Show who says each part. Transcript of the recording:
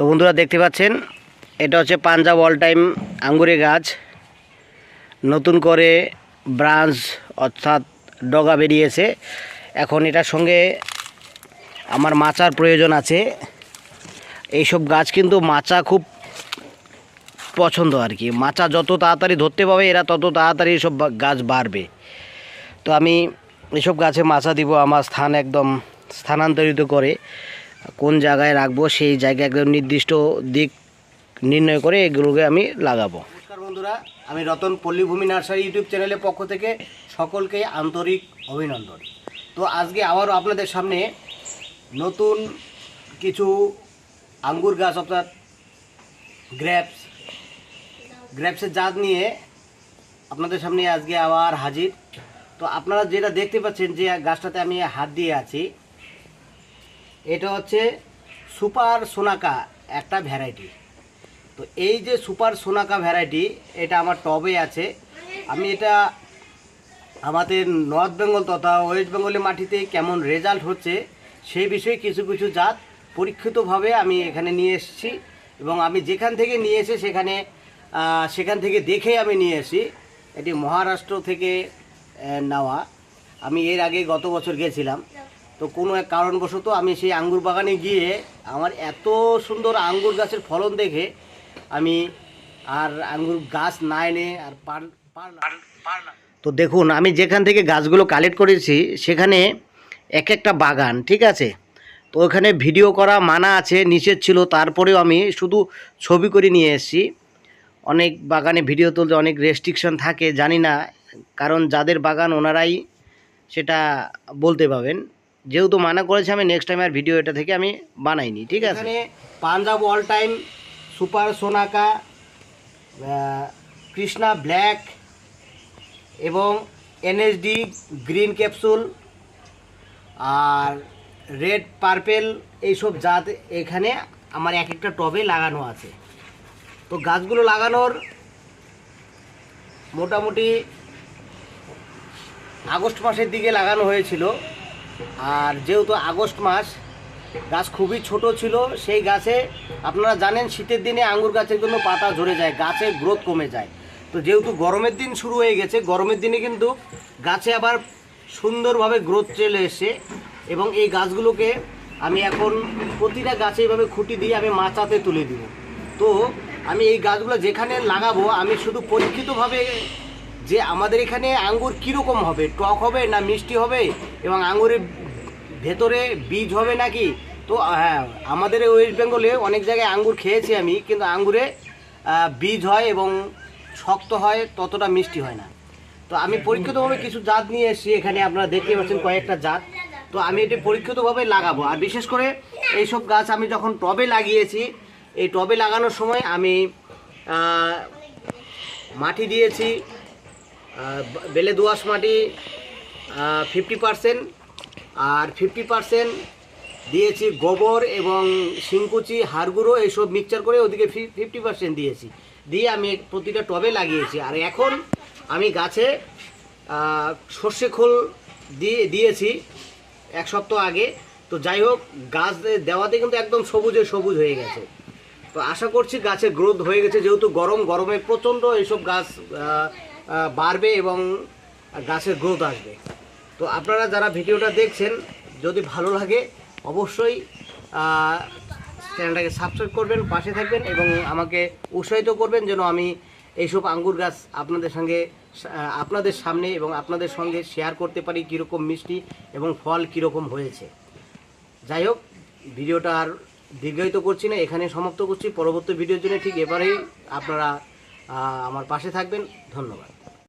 Speaker 1: তো বন্ধুরা দেখতে পাচ্ছেন, এটা হচ্ছে পাঞ্জাব অল টাইম আঙ্গুরে গাছ। নতুন করে ব্রাঞ্চ অর্থাৎ ডগা বেরিয়েছে। এখন এটার সঙ্গে আমার মাচার প্রয়োজন আছে। এইসব গাছ কিন্তু মাচা খুব পছন্দ আর কি। মাচা যত তাড়াতাড়ি ধরতে পাবে, এরা তত তাড়াতাড়ি সব গাছ বাড়বে। তো আমি এসব গাছে মাচা দিব, আমার স্থান একদম স্থানান্তরিত করে। কোন জায়গায় রাখব, সেই জায়গায় একদম নির্দিষ্ট দিক নির্ণয় করে এগুলোকে আমি লাগাবো। নমস্কার বন্ধুরা, আমি রতন পল্লীভূমি নার্সারি ইউটিউব চ্যানেলের পক্ষ থেকে সকলকে আন্তরিক অভিনন্দন। তো আজকে আবারও আপনাদের সামনে নতুন কিছু আঙ্গুর গাছ, অর্থাৎ গ্র্যাপস, গ্র্যাপসের জাত নিয়ে আপনাদের সামনে আজকে আবার হাজির। তো আপনারা যেটা দেখতে পাচ্ছেন যে গাছটাতে আমি হাত দিয়ে আছি এটা হচ্ছে সুপার সোনাকা একটা ভ্যারাইটি। তো এই যে সুপার সোনাকা ভ্যারাইটি, এটা আমার টবে আছে। আমি এটা আমাদের নর্থ বেঙ্গল তথা ওয়েস্ট বেঙ্গলের মাটিতে কেমন রেজাল্ট হচ্ছে সেই বিষয়ে কিছু কিছু জাত পরীক্ষিতভাবে আমি এখানে নিয়ে এসেছি এবং আমি যেখান থেকে নিয়ে এসে সেখানে সেখান থেকে দেখে আমি নিয়ে এসি এটি মহারাষ্ট্র থেকে নেওয়া। আমি এর আগে গত বছর গেছিলাম। তো কোনো এক কারণবশত আমি সেই আঙ্গুর বাগানে গিয়ে আমার এত সুন্দর আঙ্গুর গাছের ফলন দেখে আমি আর আঙ্গুর গাছ না এনে আর পার তো দেখুন আমি যেখান থেকে গাছগুলো কালেক্ট করেছি সেখানে এক একটা বাগান ঠিক আছে? তো ওখানে ভিডিও করা মানা আছে নিষেধ ছিল তারপরেও আমি শুধু ছবি করে নিয়ে এসেছি। অনেক বাগানে ভিডিও তুলতে অনেক রেস্ট্রিকশন থাকে জানি না কারণ যাদের বাগান ওনারাই সেটা বলতে পাবেন যেহেতু মানা করেছে আমি নেক্সট টাইম আর ভিডিও এটা থেকে আমি বানাইনি, ঠিক আছে? পাঞ্জাব অল টাইম সুপার সোনাকা কৃষ্ণা ব্ল্যাক এবং এনএসডি গ্রিন ক্যাপসুল আর রেড পার্পেল এইসব জাত এখানে আমার এক একটা টবে লাগানো আছে। তো গাছগুলো লাগানোর মোটামুটি আগস্ট মাসের দিকে লাগানো হয়েছিল। আর যেহেতু আগস্ট মাস, গাছ খুবই ছোট ছিল, সেই গাছে আপনারা জানেন শীতের দিনে আঙুর গাছের জন্য পাতা ঝরে যায়, গাছের গ্রোথ কমে যায়। তো যেহেতু গরমের দিন শুরু হয়ে গেছে, গরমের দিনে কিন্তু গাছে আবার সুন্দরভাবে গ্রোথ চলে এসছে এবং এই গাছগুলোকে আমি এখন প্রতিটা গাছে এইভাবে খুঁটি দিয়ে আমি মাচাতে তুলে দিব। তো আমি এই গাছগুলো যেখানে লাগাবো, আমি শুধু পরীক্ষিতভাবে যে আমাদের এখানে আঙ্গুর কীরকম হবে? টক হবে না মিষ্টি হবে? এবং আঙ্গুরের ভেতরে বীজ হবে নাকি? তো হ্যাঁ আমাদের ওয়েস্ট বেঙ্গলে অনেক জায়গায় আঙ্গুর খেয়েছি আমি, কিন্তু আঙ্গুরে বীজ হয় এবং শক্ত হয়, ততটা মিষ্টি হয় না। তো আমি পরীক্ষিতভাবে কিছু জাত নিয়ে এসেছি, এখানে আপনারা দেখতে পাচ্ছেন কয়েকটা জাত। তো আমি এটি পরীক্ষিতভাবে লাগাবো। আর বিশেষ করে এইসব গাছ আমি যখন টবে লাগিয়েছি, এই টবে লাগানোর সময় আমি মাটি দিয়েছি বেলে দোআঁশ মাটি ফিফটি পারসেন্ট আর ফিফটি পারসেন্ট দিয়েছি গোবর এবং শিংকুচি, হাড়গুঁড়ো, এইসব মিক্সচার করে ওদিকে ফিফটি পার্সেন্ট দিয়েছি। দিয়ে আমি প্রতিটা টবে লাগিয়েছি। আর এখন আমি গাছে সর্ষে খোল দিয়ে, দিয়েছি এক সপ্তাহ আগে। তো যাই হোক, গাছ দেওয়াতে কিন্তু একদম সবুজে সবুজ হয়ে গেছে। তো আশা করছি গাছের গ্রোথ হয়ে গেছে। যেহেতু গরম, গরমে প্রচণ্ড এইসব গাছ বাড়বে এবং গাছের গ্রোথ আসবে। তো আপনারা যারা ভিডিওটা দেখছেন, যদি ভালো লাগে, অবশ্যই চ্যানেলটাকে সাবস্ক্রাইব করবেন, পাশে থাকবেন এবং আমাকে উৎসাহিত করবেন যেন আমি এইসব আঙ্গুর গাছ আপনাদের সঙ্গে আপনাদের সামনে এবং আপনাদের সঙ্গে শেয়ার করতে পারি কীরকম মিষ্টি এবং ফল কীরকম হয়েছে। যাই হোক, ভিডিওটা আর দীর্ঘায়িত করছি না এখানে সমাপ্ত করছি। পরবর্তী ভিডিওর জন্য ঠিক এবারেই আপনারা আমার পাশে থাকবেন। ধন্যবাদ।